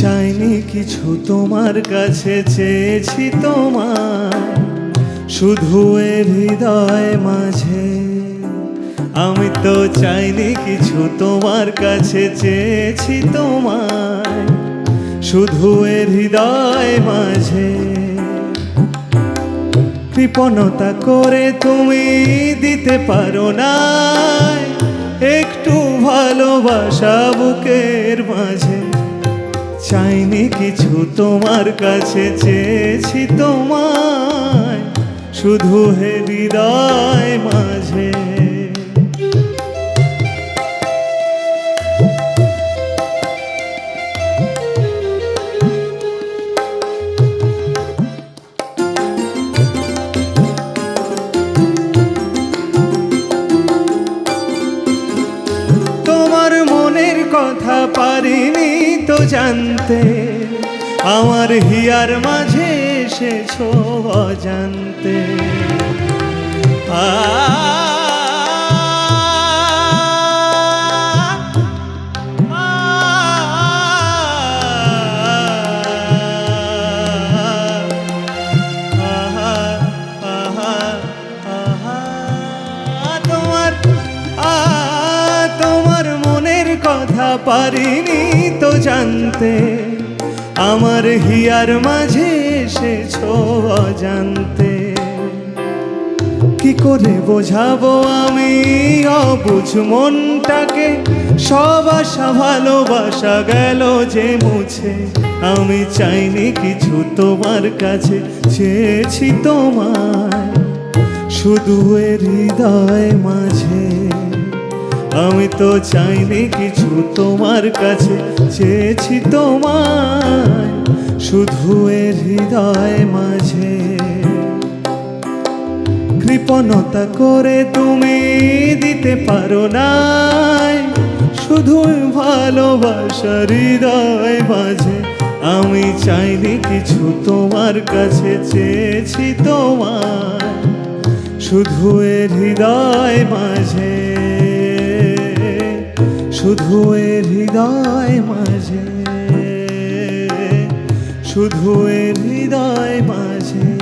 চাইনি কিছু তোমার কাছে চেয়েছি তোমার। শুধু এ হৃদয় মাঝে। আমি তো চাইনি কিছু তোমার কাছে, চেয়েছি তোমার শুধু এ হৃদয় মাঝে। কৃপণতা করে তুমি দিতে পারো না, একটু ভালোবাসা বুকের মাঝে। চাইনি কিছু তোমার কাছে, চেয়েছি তোমায় শুধু হে হৃদয়। কথা পারিনি তো জানতে। আমার হিয়ার মাঝে এসেছ জানতে আ পারিনি তো জানতে। আমার হিয়ার মাঝে এসেছ অজান্তে। কি করে বোঝাবো আমি অবুঝ মনটাকে? সব আশা ভালোবাসা গেল যে মুছে। আমি চাইনি কিছু তোমার কাছে, চেয়েছি তোমার শুধু এ হৃদয় মাঝে। আমি তো চাইনি কিছু তোমার কাছে, চেয়েছি তোমার শুধু এ হৃদয় মাঝে। কৃপণতা করে তুমি দিতে পারো না শুধু ভালোবাসা হৃদয় মাঝে। আমি চাইনি কিছু তোমার কাছে, চেয়েছি তোমার শুধু এ হৃদয় মাঝে। শুধু এ হৃদয় মাঝে শুধু এ হৃদয় মাঝে।